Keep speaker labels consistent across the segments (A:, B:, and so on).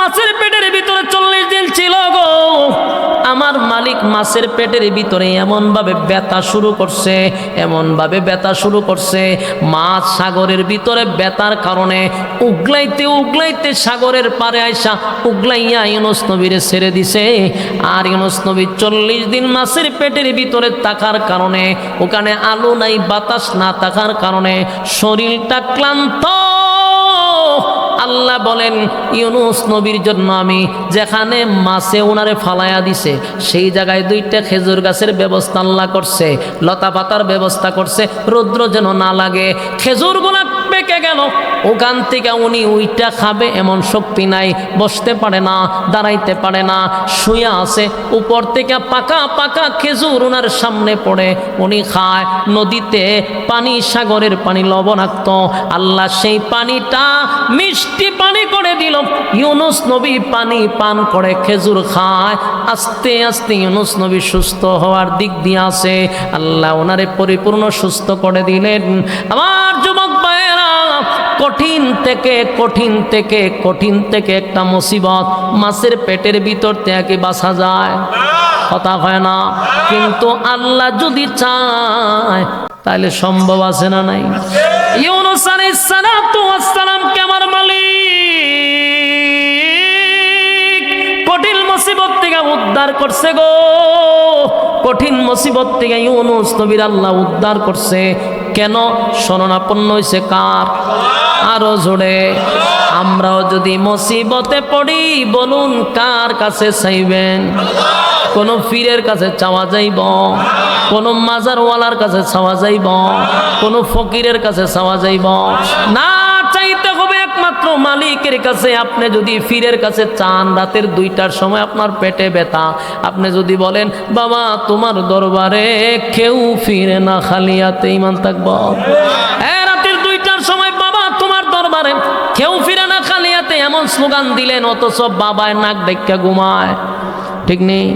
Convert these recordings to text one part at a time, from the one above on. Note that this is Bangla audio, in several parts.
A: মাছের পেটের ভিতরে 40 দিন ছিল গো। আমার মালিক মাছের পেটের ভিতরে এমন ভাবে ব্যথা শুরু করছে এমন ভাবে ব্যথা শুরু করছে। মাছ সাগরের ভিতরে ব্যথার কারণে উগলাইতে উগলাইতে সাগরের পারে আইসা উগলাইয়া ইউনুস নবীরে ছেড়ে দিছে। আর ইউনুস নবী চল্লিশ দিন মাছের পেটের ভিতরে থাকার কারণে, ওখানে আলো নাই, বাতাস না থাকার কারণে শরীরটা ক্লান্ত আল্লাহ বলেন, ইউনুস নবীর জন্য আমি যেখানে মাছে ওনারে ফালায়া দিছে, সেই জায়গায় দুইটা খেজুর গাছের ব্যবস্থা আল্লাহ করছে লতা পাতার ব্যবস্থা করছে, রৌদ্র যেন না লাগে। খেজুরগুলা পেকে গেল। ওখান থেকে উনি উইটা খাবে, এমন শক্তি নাই, বসতে পারে না, দাঁড়াইতে পারে না, শুয়ে আছে। উপর থেকে পাকা পাকা খেজুর ওনার সামনে পড়ে। উনি খায় নদীতে পানি, সাগরের পানি লবণাক্ত। আল্লাহ সেই পানিটা মিষ্টি পানি করে দিল। ইউনুস নবী পানি পান করে, খেজুর খায়। আস্তে আস্তে ইউনুস নবী সুস্থ হওয়ার দিক দিয়ে আছে। আল্লাহ ওনারে পরিপূর্ণ সুস্থ করে দিলেন। আমার যুবক ভাইয়েরা কঠিন থেকে কঠিন থেকে কঠিন থেকে একটা মুসিবত। মাছের পেটের ভিতর থেকে বাঁচা যায়। কথা হয় না? কিন্তু আল্লাহ যদি চায়, তাহলে সম্ভব আছে না নাই? ইউনুস আলাইহিস সালাতু ওয়াস আমার মালিক কঠিন মুসিবত থেকে উদ্ধার করছে গো। কঠিন মুসিবত থেকে ইউনুস নবীর আল্লাহ উদ্ধার করছে। কেন? শরণাপন্ন হয়েছে কার? আরও জোরে। আমরাও যদি মুসিবতে পড়ি, বলুন কার কাছে চাইবেন? কোন পীরের কাছে চাওয়া যাইব? কোন মাজারওয়ালার কাছে চাওয়া যাইব? কোন ফকিরের কাছে চাওয়া যাইব? না চাইতে হবে একমাত্র মালিকের কাছে। আপনি যদি ফিরের কাছে চান, রাতের দুইটার সময় আপনার পেটে ব্যথা। আপনি যদি বলেন, বাবা, তোমার দরবারে কেউ ফিরে না, খালি খালিয়াতে ইমান থাকব। কেউ ফিরে না খালিয়াতে এমন স্লোগান দিলেন, অথচ বাবায় নাক দেখা ঘুমায়। ঠিক নেই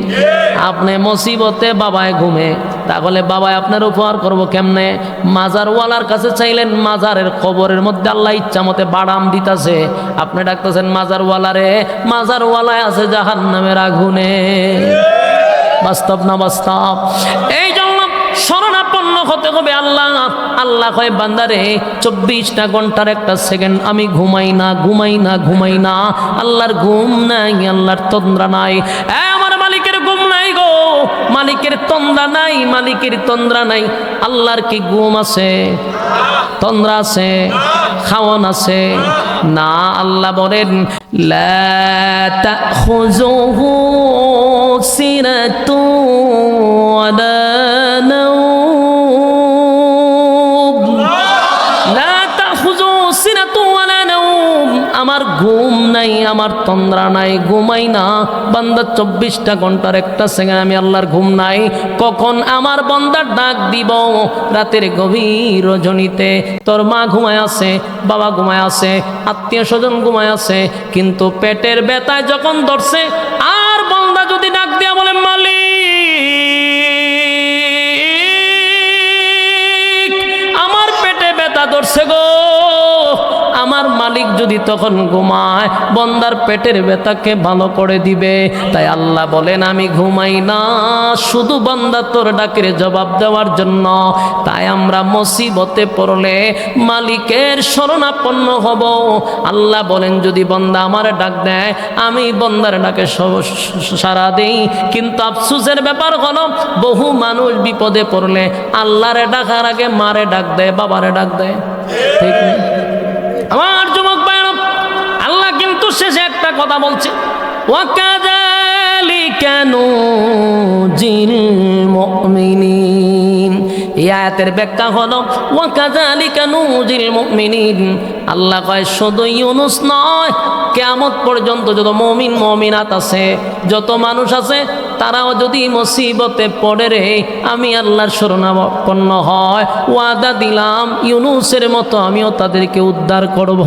A: আপনি মুসিবতে বাবায় ঘুমে। তাহলে বাবায় আপনার উপহার করব কেমনে? মাজারওয়ালার কাছে চাইলেন মাজারের খবরের মধ্যে আল্লাহ ইচ্ছা মতে বাড়াম দিতাছে। আপনি ডাকতেছেন মাজারওয়ালারে মাজারওয়ালায় আছে জাহান নামের আগুনে। বাস্তব না বাস্তব? এই জন্য শরণাপন্ন হতে হবে আল্লাহ? আল্লাহ কয়, বান্দারে, চব্বিশটা ঘণ্টার একটা সেকেন্ড, আমি ঘুমাই না ঘুমাই না ঘুমাই না। আল্লাহর ঘুম নাই, আল্লাহর তন্দ্রা নাই। আমার মালিকের ঘুম নাই গো। মালিকের তন্দ্রা নাই, মালিকের তন্দ্রা নাই। আল্লাহর কি ঘুম আছে? তন্দ্রা আছে, খাওয়ান আছে। না, আল্লাহ বলেন, লা সিনাতু ওয়ালা আমার তন্দ্রা নাই, ঘুমাই না। বান্দা চব্বিশটা ঘণ্টার একটা সেকেন্ড, আমি আল্লাহর ঘুম নাই। কখন আমার বন্দার ডাক দিব? রাতের গভীর রজনীতে। তোর মা ঘুমায় আছে, বাবা ঘুমায় আছে, আত্মীয় স্বজন ঘুমায় আছে, কিন্তু পেটের ব্যথায় যখন ধরছে, আর মালিক যদি তখন ঘুমায়, বন্দার পেটের ব্যথাকে ভালো করে দিবে। তাই আল্লাহ বলেন, আমি ঘুমাই না, শুধু বন্দা তোর ডাকের জবাব দেওয়ার জন্য। তাই আমরা মুসিবতে পড়লে মালিকের শরণাপন্ন হব। আল্লাহ বলেন, যদি বন্দা আমার ডাক দেয়, আমি বন্দার ডাকে সারা দেই। কিন্তু আফসুসের ব্যাপার হলো, বহু মানুষ বিপদে পড়লে আল্লাহরে ডাকার আগে মারে ডাক দেয়, বাবারে ডাক দেয়। ঠিক নেই আমার যুবক ভাইয়েরা, আল্লাহ কিন্তু শেষে একটা কথা বলছে। এই আয়াতের ব্যাখ্যা হলো, ওয়াকাযালিকা নুজিল মুমিনিন। আল্লাহ কয়, শুধু ইউনুস নয়, কেয়ামত পর্যন্ত যত মমিন, মমিনাত আছে, যত মানুষ আছে তারাও যদি মুসিবতে পড়ে রে, আমি আল্লাহর শরণাপন্ন হয়। ওয়াদা দিলাম, ইউনুসের মতো আমিও তাদেরকে উদ্ধার করব।